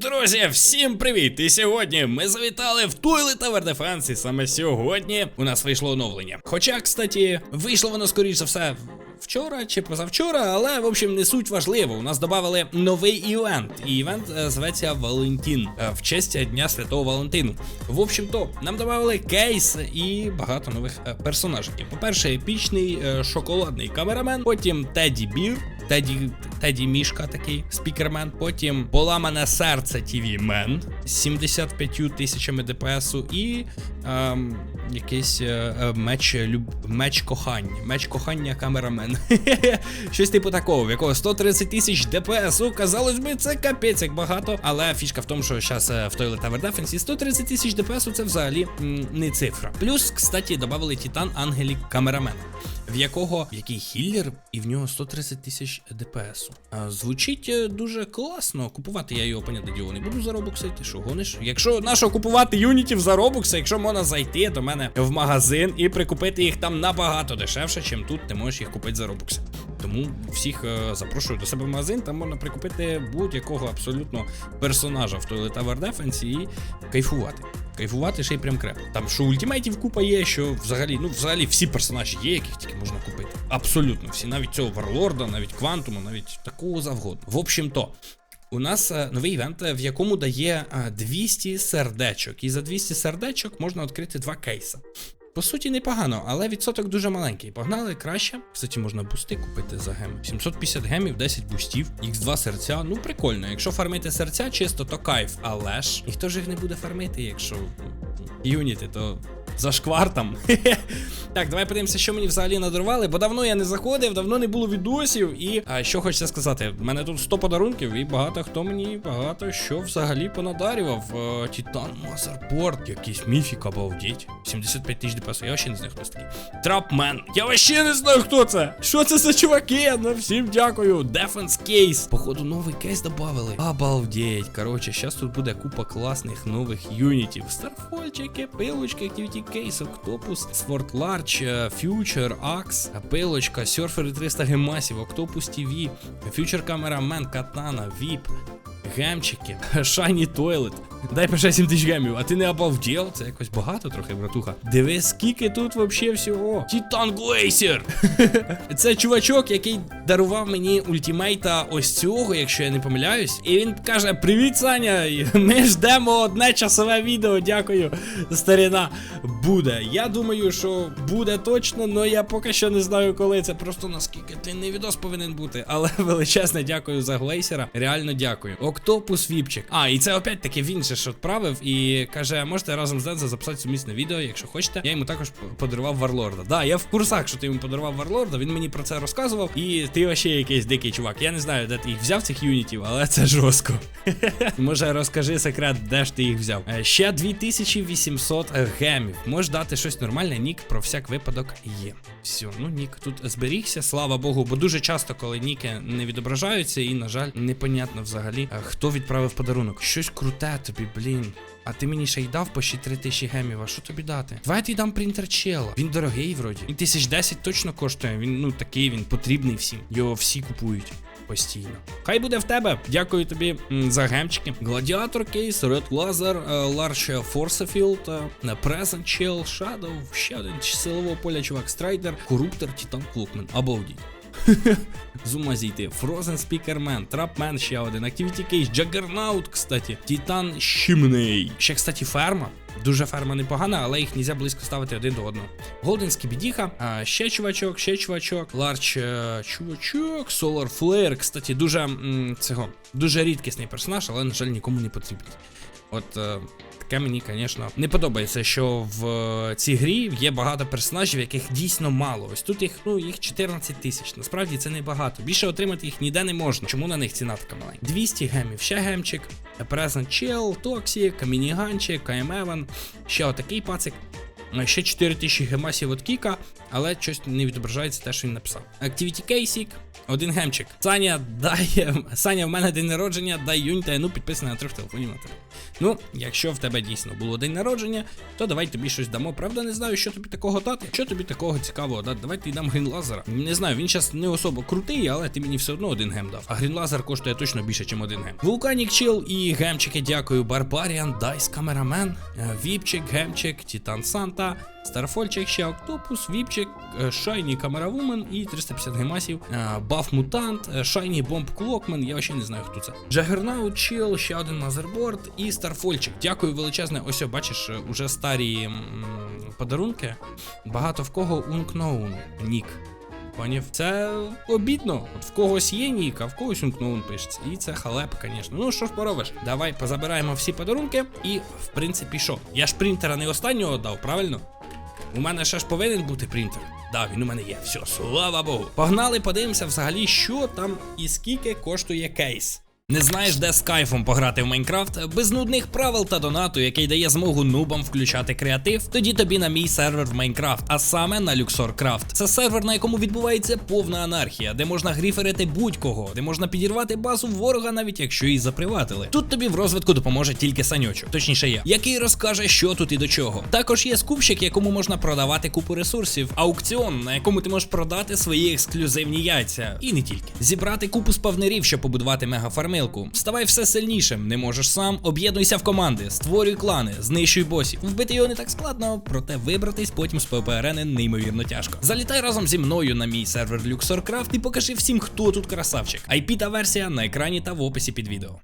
Друзі, всім привіт! І сьогодні ми завітали в Туйли Тавер Дефенс, і саме сьогодні у нас вийшло оновлення. Хоча, кстати, вийшло воно скоріш за все. Вчора чи позавчора, але в общем не суть важливо. У нас додали новий івент. І івент е, зветься Валентин е, в честь Дня Святого Валентину. В общем то, нам додали кейс і багато нових е, персонажів. По-перше, епічний шоколадний камерамен, потім Теді Бір, Теді, Теді Мішка такий спікермен. Потім поламане серце TV Мен з 75 тисячами ДПСу і ем, якийсь е, е, меч, меч кохання. Меч кохання камерамен. Щось типу такого, в якого 130 тисяч ДПСу. Казалось би, це капець як багато. Але фішка в тому, що зараз в той Defense 130 тисяч ДПСу це взагалі не цифра. Плюс, кстати, додали Титан Ангелік камерамена в якого в який хіллер, і в нього 130 тисяч ДПСу. Звучить е, дуже класно. Купувати я його, понятне діло, не буду за робокси, ти що гониш? Якщо на що купувати юнітів за робокси, якщо можна зайти до мене в магазин і прикупити їх там набагато дешевше, чим тут ти можеш їх купити за робокси. Тому всіх е, запрошую до себе в магазин, там можна прикупити будь-якого абсолютно персонажа в Toilet Tower Defense і кайфувати. Кайфувати ще й прям крепко. Там що ультимейтів купа є, що взагалі, ну взагалі всі персонажі є, яких тільки можна купити. Абсолютно всі, навіть цього варлорда, навіть квантума, навіть такого завгодно. В общем то. У нас е, новий івент, е, в якому дає е, 200 сердечок. І за 200 сердечок можна відкрити два кейса. По суті, непогано, але відсоток дуже маленький. Погнали краще. Кстати, можна бусти купити за геми. 750 гемів, 10 бустів, Х2 серця. Ну прикольно. Якщо фармити серця чисто, то кайф. Але ж ніхто ж їх не буде фармити, якщо юніти, то зашквар там. так, давай подивимося, що мені взагалі надарували, бо давно я не заходив, давно не було відосів. І а, що хочеться сказати, в мене тут 100 подарунків, і багато хто мені багато що взагалі понадарював. Титан Мазерборд, якийсь міфік, обалдіть. 75 тисяч ДПС, я ще не знаю, хто це такий. Трапмен, я вообще не знаю, хто це. Що це за чуваки? Ну всім дякую. Defense кейс. Походу, новий кейс додали. Обалдеть. Коротше, зараз тут буде купа класних нових юнітів. Старфольчики, пилочки, активіті кейс, Octopus, Sword Large, Future, Axe, пилочка, Surfer 300 гемасів, Octopus TV, Future Cameraman, Katana, VIP. Гемчики, Shiny Toilet. Дай пише 7 тисяч гемів, а ти не обалдел? Це якось багато трохи, братуха. Диви, скільки тут вообще всього. Титан Глейсер! Це чувачок, який дарував мені ультимейта ось цього, якщо я не помиляюсь. І він каже: Привіт, Саня! Ми ждемо одне часове відео. Дякую, старіна. Буде. Я думаю, що буде точно, але я поки що не знаю, коли. Це просто наскільки длинний відос повинен бути. Але величезне дякую за Глейсера. Реально дякую. Октопус Віпчик. А, і це опять таки він же ж відправив і каже: можете разом з Дензо записати сумісне відео, якщо хочете. Я йому також подарував Варлорда. Да, я в курсах, що ти йому подарував Варлорда. Він мені про це розказував. І ти вообще якийсь дикий чувак. Я не знаю, де ти їх взяв, цих юнітів, але це жорстко. Може, розкажи секрет, де ж ти їх взяв. Е, Ще 2800 гемів. Можеш дати щось нормальне, нік про всяк випадок є. Все, ну нік тут зберігся, слава Богу, бо дуже часто, коли ніки не відображаються, і, на жаль, непонятно взагалі, хто відправив подарунок. Щось круте тобі, блін. А ти мені ще й дав по ще 3000 гемів, а що тобі дати? Давай я дам принтер чела. Він дорогий вроді. Він 1010 точно коштує. Він ну такий, він потрібний всім. Його всі купують. Постійно. Хай буде в тебе. Дякую тобі за гемчики. Гладіатор кейс, Red Laser, е, Large Forcefield, е, Present Chill, Shadow, ще один силового поля, чувак, Страйдер, Коруптор, Титан Клокмен. Обалдіть. З ума зійти. Frozen Speakerman, Trapman ще один, Activity Case, Juggernaut, кстати, Титан Щімний. Ще, кстати, ферма. Дуже ферма непогана, але їх нельзя близько ставити один до одного. Голден Скібідіха, ще чувачок, ще чувачок, Ларч е, чувачок, Solar Flare, кстати, дуже м, цього, дуже рідкісний персонаж, але, на жаль, нікому не потрібний. От е, таке мені, звісно, не подобається, що в е, цій грі є багато персонажів, яких дійсно мало. Ось тут їх, ну, їх 14 тисяч. Насправді це не багато. Більше отримати їх ніде не можна. Чому на них ціна така маленька? 200 гемів, ще гемчик, Present Chill, Toxic, Мініганчик, КМ Еван, ще отакий пацик. Ще 4000 гемасів від Кіка, але щось не відображається те, що він написав. Activity Кейсік, один гемчик. Саня, дай. Саня, в мене день народження, дай юньте, ну підписаний на трьох телефонів на тебе. Ну, якщо в тебе дійсно було день народження, то давай тобі щось дамо. Правда, не знаю, що тобі такого дати. Що тобі такого цікавого дати? Давай ти дам грінлазера. Не знаю, він зараз не особо крутий, але ти мені все одно один гем дав. А грінлазер коштує точно більше, ніж один гем. Вулканік Чил і гемчики, дякую. Барбаріан, Дайс Камерамен, Віпчик, Гемчик, Титан Санта, Старфольчик, ще Октопус, Віпчик, е, Шайні Камеравумен і 350 гемасів, е, Баф Мутант, е, Шайні Бомб Клокмен, я ще не знаю, хто це. Джагернаут Чіл, ще один мазерборд і Старфольчик. Дякую величезне. Ось, бачиш, уже старі м, подарунки. Багато в кого Unknown нік. Поняв? Це обідно. От в когось є ніка, в когось Unknown пишеться. І це халеп, звісно. Ну що ж поробиш? Давай позабираємо всі подарунки. І, в принципі, що? Я ж принтера не останнього дав, правильно? У мене ще ж повинен бути принтер. Да, він у мене є. Все, слава Богу. Погнали, подивимося взагалі, що там і скільки коштує кейс. Не знаєш, де з кайфом пограти в Майнкрафт без нудних правил та донату, який дає змогу нубам включати креатив. Тоді тобі на мій сервер в Майнкрафт, а саме на Luxor Craft. Це сервер, на якому відбувається повна анархія, де можна гріферити будь-кого, де можна підірвати базу ворога, навіть якщо її заприватили. Тут тобі в розвитку допоможе тільки саньочок, точніше я, який розкаже, що тут і до чого. Також є скупщик, якому можна продавати купу ресурсів, аукціон, на якому ти можеш продати свої ексклюзивні яйця, і не тільки зібрати купу спавнерів, щоб побудувати мегафармилку. Ставай все сильнішим, не можеш сам, об'єднуйся в команди, створюй клани, знищуй босів. Вбити його не так складно, проте вибратись потім з ППРН неймовірно тяжко. Залітай разом зі мною на мій сервер LuxorCraft і покажи всім, хто тут красавчик. IP та версія на екрані та в описі під відео.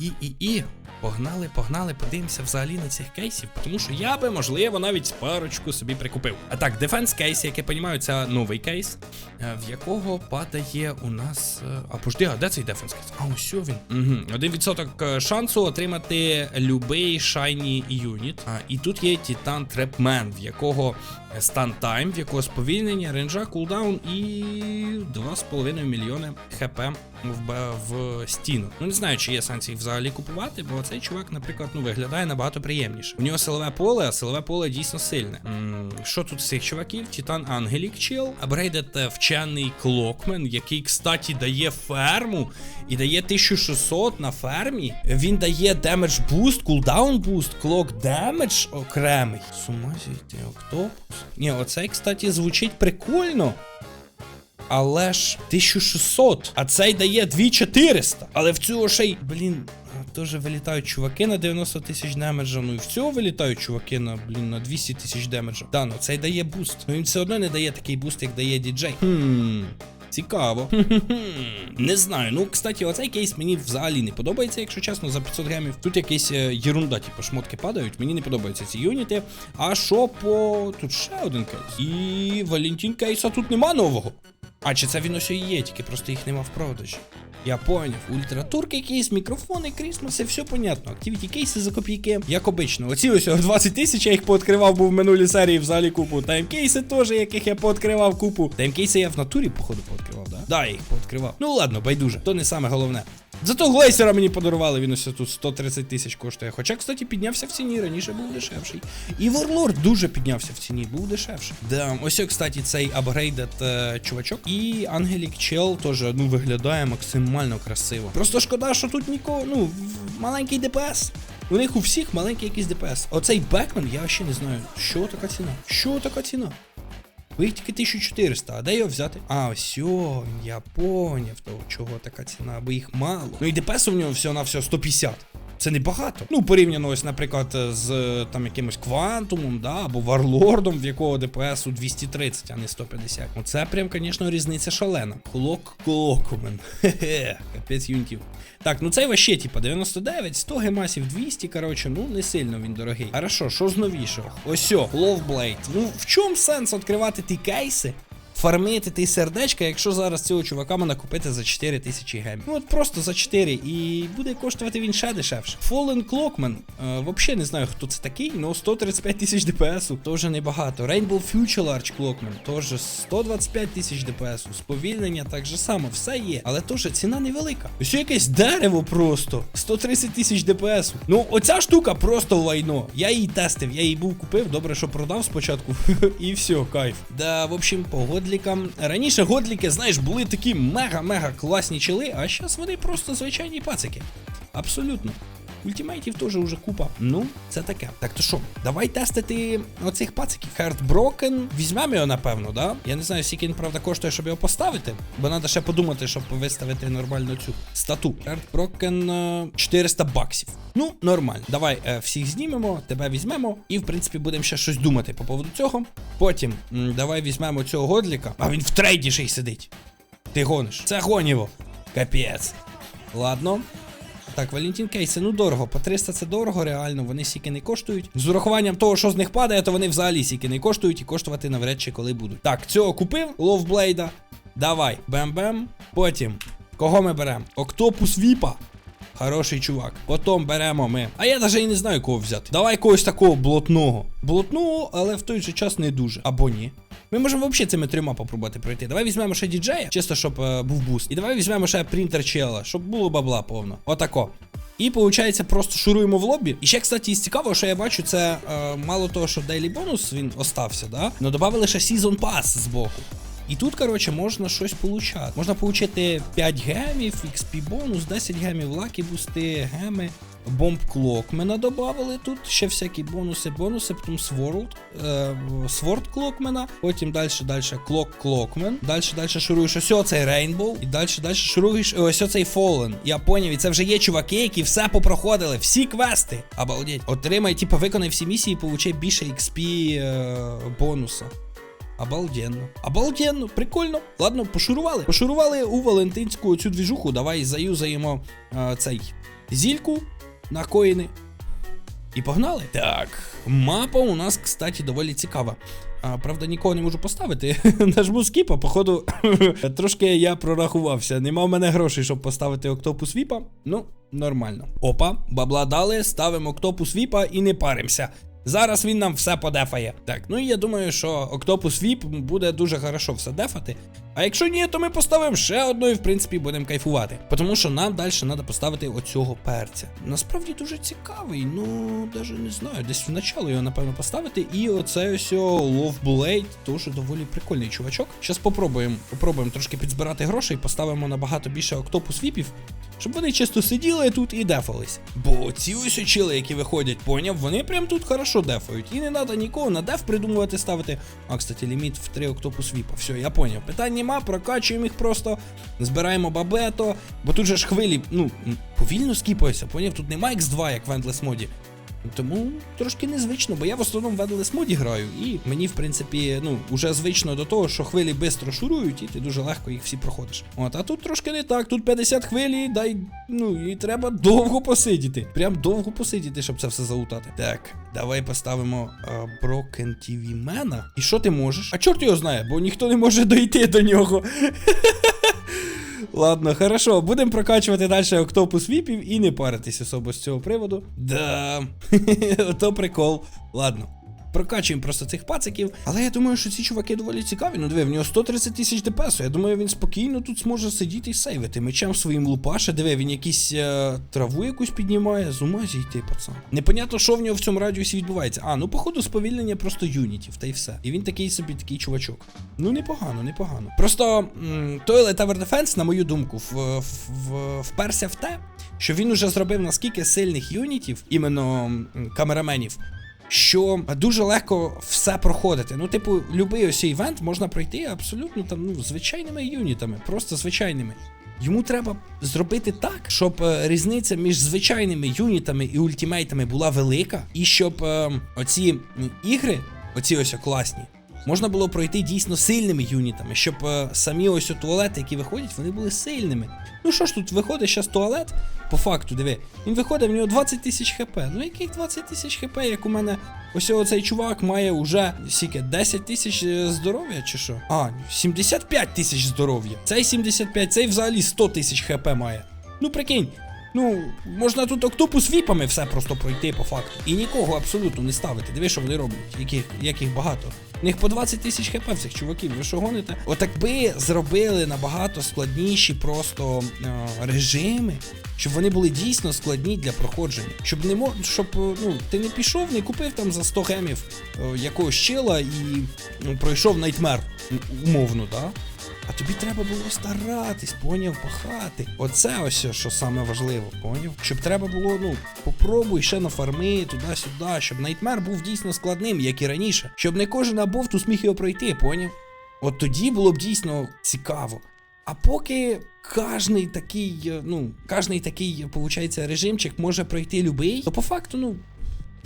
І, і, і. Погнали, погнали, подивимося взагалі на цих кейсів, тому що я би, можливо, навіть парочку собі прикупив. А так, Defense кейс, як я розумію, це новий кейс, е, в якого падає у нас. е, А пожди, а де цей Defense кейс? А ось він. Угу. Один відсоток е, шансу отримати любий шайні юніт. А, і тут є Титан Трепмен, в якого стан тайм, в якого сповільнення, ренджа, кулдаун і 2,5 мільйони хп в, в стіну. Ну не знаю, чи є їх взагалі купувати, бо цей чувак, наприклад, ну виглядає набагато приємніше. У нього силове поле, а силове поле дійсно сильне. М, Що тут з цих чуваків? Титан Ангелік Чел, апгрейдед е, вчений Клокмен, який, кстати, дає ферму і дає 1600 на фермі. Він дає демедж буст, кулдаун буст, клок демедж окремий. З ума зійти, октопус. Ні, оцей, кстати, звучить прикольно. Але ж 1600, а цей дає 2400. Але в цього ще й, блін, теж вилітають чуваки на 90 тисяч демеджа. Ну і в цього вилітають чуваки на, блін, на 200 тисяч демеджа. Да, ну цей дає буст. Ну він все одно не дає такий буст, як дає діджей. Хм. Цікаво. не знаю. Ну, кстати, оцей кейс мені взагалі не подобається, якщо чесно, за 500 гемів. Тут якась е, єрунда, типу, шмотки падають. Мені не подобаються ці юніти. А що по. Тут ще один кейс. І Валентін кейса тут нема нового. А чи це він ось і є, тільки просто їх нема в продажі. Я поняв. Ультратурки, кейс, мікрофони, крісмаси, все понятно. Активіті кейси за копійки, як обично. Оці ось 20 тисяч я їх пооткривав, був в минулій серії взагалі купу. Таймкейси теж, яких я пооткривав купу. Таймкейси я в натурі, походу, пооткривав, да? Да, я їх пооткривав. Ну ладно, байдуже, то не саме головне. Зато глейсера мені подарували, він ось тут 130 тисяч коштує. Хоча, кстати, піднявся в ціні, раніше був дешевший. І Варлорд дуже піднявся в ціні, був дешевший. Да, ось, кстати, цей апгрейдед чувачок. І Ангелік Чел теж ну, виглядає максимально красиво. Просто шкода, що тут нікого, ну, маленький ДПС. У них у всіх маленький якийсь ДПС. Оцей Бекмен, я ще не знаю, що така ціна. Що така ціна? Ви їх тільки 1400, а де його взяти? А, ось, я поняв то чого така ціна, бо їх мало. Ну і ДПС у нього все на все 150. Це небагато. Ну, порівняно ось, наприклад, з там якимось квантумом, да, або варлордом, в якого ДПС у 230, а не 150. Оце прям, звісно, різниця шалена. Клок клокумен. Хе-хе, капець юнітів. Так, ну цей вообще, типа, 99, 100 гемасів, 200, коротше, ну не сильно він дорогий. Хорошо, що з новішого? Ось о, Lowblade. Ну в чому сенс відкривати ті кейси? Фармити ті сердечка, якщо зараз цього чувака можна купити за 4 тисячі гемів. Ну от просто за 4 і буде коштувати він ще дешевше. Fallen Clockman, е, взагалі не знаю, хто це такий, але 135 тисяч ДПСу, то вже небагато. Rainbow Future Large Clockman, теж 125 тисяч ДПСу. Сповільнення так же само, все є. Але теж ціна невелика. Ось якесь дерево просто. 130 тисяч ДПСу. Ну, оця штука просто лайно. Я її тестив, я її був купив, добре, що продав спочатку. І все, кайф. Да, в общем, по годлікам. Раніше годліки, знаєш, були такі мега-мега класні чили, а зараз вони просто звичайні пацики. Абсолютно. Ультимейтів теж уже купа. Ну, це таке. Так то що, давай тестити оцих пациків. Heartbroken. Візьмемо його, напевно, да? Я не знаю, скільки він, правда, коштує, щоб його поставити. Бо треба ще подумати, щоб виставити нормальну цю стату. Heartbroken е, 400 баксів. Ну, нормально. Давай е, всіх знімемо, тебе візьмемо, і в принципі будемо ще щось думати по поводу цього. Потім м, давай візьмемо цього годліка. А він в трейді ще й сидить. Ти гониш. Це гоніво. Капець. Ладно. Так, Валентин Кейси, ну дорого. По 300 це дорого, реально, вони сіки не коштують. З урахуванням того, що з них падає, то вони взагалі сіки не коштують і коштувати навряд чи коли будуть. Так, цього купив, ловблейда. Давай, бем-бем. Потім. Кого ми беремо? Октопус Віпа. Хороший чувак. Потім беремо ми. А я навіть і не знаю, кого взяти. Давай когось такого блотного. Блотного, але в той же час не дуже. Або ні. Ми можемо взагалі цими трьома попробувати пройти. Давай візьмемо ще діджея, чисто, щоб е, був буст. І давай візьмемо ще принтер чела, щоб було бабла повно. Отако. І виходить, просто шуруємо в лобі. І ще, кстати, із цікавого, що я бачу, це е, мало того, що Daily бонус він остався, да? Ну додали ще Season Pass збоку. І тут, коротше, можна щось получати. Можна получити 5 гемів, XP бонус, 10 гемів, лакі бусти, геми. Бомб Клокмена додали тут, ще всякі бонуси, бонуси, потім Сворд, Сворд Клокмена, потім далі, далі Клок Клокмен, далі, далі шуруєш ось оцей Рейнбоу, і далі, далі шуруєш ось оцей Фолен. Я поняв, і це вже є чуваки, які все попроходили, всі квести. Обалдеть. Отримай, типу, виконай всі місії і получай більше XP е, бонуса. Обалденно. Обалденно, прикольно. Ладно, пошурували. Пошурували у Валентинську цю двіжуху. Давай заюзаємо е, цей зільку на коїни. І погнали. Так, мапа у нас, кстати, доволі цікава. А, правда, нікого не можу поставити. Нажму скіпа, походу, трошки я прорахувався. Нема в мене грошей, щоб поставити Октопус Віпа. Ну, нормально. Опа, бабла дали, ставимо Октопус Віпа і не паримося. Зараз він нам все подефає. Так, ну і я думаю, що Октопус Віп буде дуже хорошо все дефати. А якщо ні, то ми поставимо ще одну і в принципі будемо кайфувати. Тому що нам далі треба поставити оцього перця. Насправді дуже цікавий, ну навіть не знаю, десь в начало його напевно поставити. І оце ось Love теж доволі прикольний чувачок. Зараз попробуємо попробуємо трошки підзбирати грошей, поставимо набагато більше октопус віпів, щоб вони чисто сиділи тут і дефались. Бо ці ось очили, які виходять, поняв, вони прям тут хорошо дефають. І не треба нікого на деф придумувати ставити. А, кстати, ліміт в 3 октопус віпа. Все, я поняв. Питань нема, прокачуємо їх просто, збираємо бабето, бо тут же ж хвилі, ну, повільно скіпаються, поняв? Тут немає X2, як в Endless моді. Тому трошки незвично, бо я в основному в Endless моді граю, і мені, в принципі, ну, уже звично до того, що хвилі швидко шурують, і ти дуже легко їх всі проходиш. От, а тут трошки не так, тут 50 хвилі, дай, ну, і треба довго посидіти. Прям довго посидіти, щоб це все залутати. Так, давай поставимо Broken TV Mena. І що ти можеш? А чорт його знає, бо ніхто не може дойти до нього. Ладно, хорошо, будемо прокачувати далі октопус віпів і не паритись особо з цього приводу. Да, то прикол. Ладно. Прокачуємо просто цих пациків. Але я думаю, що ці чуваки доволі цікаві. Ну диви, в нього 130 тисяч ДПС. Я думаю, він спокійно тут зможе сидіти і сейвити. Мечем своїм лупаше. Диви, він якийсь е, траву якусь піднімає. З ума зійти, пацан. Непонятно, що в нього в цьому радіусі відбувається. А, ну походу сповільнення просто юнітів, та й все. І він такий собі такий чувачок. Ну, непогано, непогано. Просто Toilet Tower Defense, на мою думку, в, в, вперся в те, що він уже зробив наскільки сильних юнітів, іменно камераменів, що дуже легко все проходити. Ну, типу, любий ось івент можна пройти абсолютно там, ну, звичайними юнітами, просто звичайними. Йому треба зробити так, щоб е, різниця між звичайними юнітами і ультимейтами була велика, і щоб е, оці ігри, оці ось класні, можна було пройти дійсно сильними юнітами, щоб е, самі ось туалети, які виходять, вони були сильними. Ну що ж тут виходить зараз туалет, по факту, диви, він виходить, в нього 20 тисяч хп. Ну яких 20 тисяч хп, як у мене ось оцей чувак має уже скільки, 10 тисяч е, здоров'я чи що? А, 75 тисяч здоров'я. Цей 75, цей взагалі 100 тисяч хп має. Ну прикинь. Ну, можна тут октопус віпами все просто пройти по факту. І нікого абсолютно не ставити. Диви, що вони роблять, яких, яких багато. У них по 20 тисяч хп цих чуваків. Ви що гоните? Отак би зробили набагато складніші просто е, режими, щоб вони були дійсно складні для проходження. Щоб не мо... щоб е, ну, ти не пішов, не купив там за 100 гемів е, якогось чила і ну, пройшов найтмер, умовно, да? А тобі треба було старатись, поняв, пахати. Оце ось що саме важливо, поняв? Щоб треба було, ну, попробуй ще нафарми туди-сюди, щоб Найтмер був дійсно складним, як і раніше. Щоб не кожен абовтус міг його пройти, поняв? От тоді було б дійсно цікаво. А поки кожний такий, е, ну, кожний такий, виходить, режимчик може пройти любий, то по факту, ну.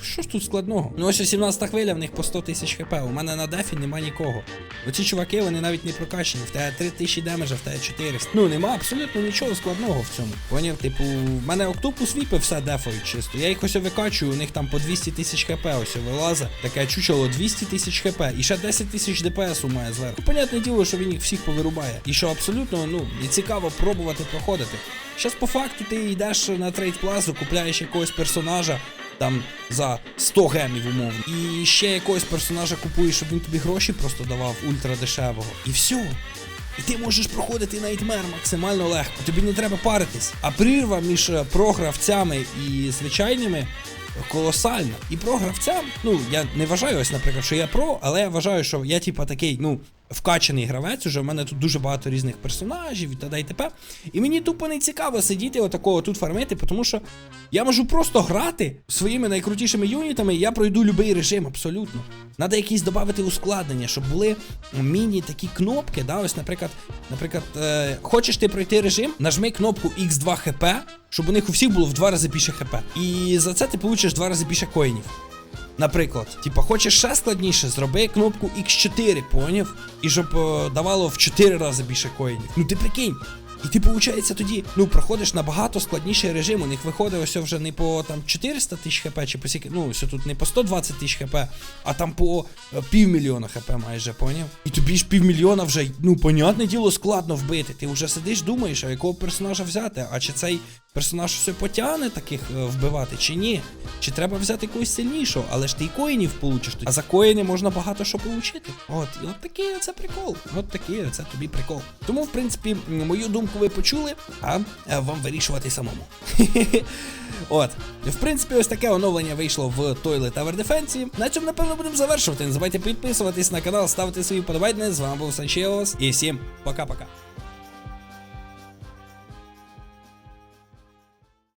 Що ж тут складного? Ну ось 17 хвиля, в них по 100 тисяч хп. У мене на дефі нема нікого. Оці чуваки, вони навіть не прокачені. В тебе 3 тисячі демеджа, в тебе 400. Ну нема абсолютно нічого складного в цьому. Поняв? Типу, в мене октопус віпи все дефають чисто. Я їх ось викачую, у них там по 200 тисяч хп ось вилазить. Таке чучело 200 тисяч хп. І ще 10 тисяч ДПС у має зверху. Ну, понятне діло, що він їх всіх повирубає. І що абсолютно, ну, і цікаво пробувати проходити. Щас по факту ти йдеш на трейд плазу, купляєш якогось персонажа там за 100 гемів умовно. І ще якогось персонажа купуєш, щоб він тобі гроші просто давав ультра дешевого. І все. І ти можеш проходити найтмер максимально легко. Тобі не треба паритись. А прірва між е, програвцями і звичайними колосальна. І програвцям, ну я не вважаю ось, наприклад, що я про, але я вважаю, що я, типа, такий, ну. Вкачаний гравець, уже в мене тут дуже багато різних персонажів і т.д. і т.п. І мені тупо не цікаво сидіти отакого тут фармити, тому що я можу просто грати своїми найкрутішими юнітами, і я пройду будь-який режим абсолютно. Надо якісь додати ускладнення, щоб були міні такі кнопки. Да? Ось, наприклад, наприклад, е, хочеш ти пройти режим, нажми кнопку X2 хп, щоб у них у всіх було в два рази більше хп. І за це ти получиш два рази більше коїнів. Наприклад, типа, хочеш ще складніше, зроби кнопку X4, поняв? І щоб е, давало в 4 рази більше коїнів. Ну ти прикинь. І ти, виходить, тоді ну, проходиш набагато складніший режим. У них виходить ось вже не по там 400 тисяч хп, чи по скільки, ну, ось тут не по 120 тисяч хп, а там по е, півмільйона хп майже, поняв? І тобі ж півмільйона вже, ну, понятне діло, складно вбити. Ти вже сидиш, думаєш, а якого персонажа взяти, а чи цей персонаж все потягне таких е, вбивати, чи ні? Чи треба взяти когось сильнішого, але ж ти і коїнів получиш. А за коїни можна багато що получити. От, і от такий оце прикол. От такий оце тобі прикол. Тому, в принципі, мою думку ви почули, а е, вам вирішувати самому. От, в принципі, ось таке оновлення вийшло в Toilet Tower Defense. На цьому, напевно, будемо завершувати. Не забувайте підписуватись на канал, ставити свої вподобайки. З вами був Санчеос. І всім пока-пока.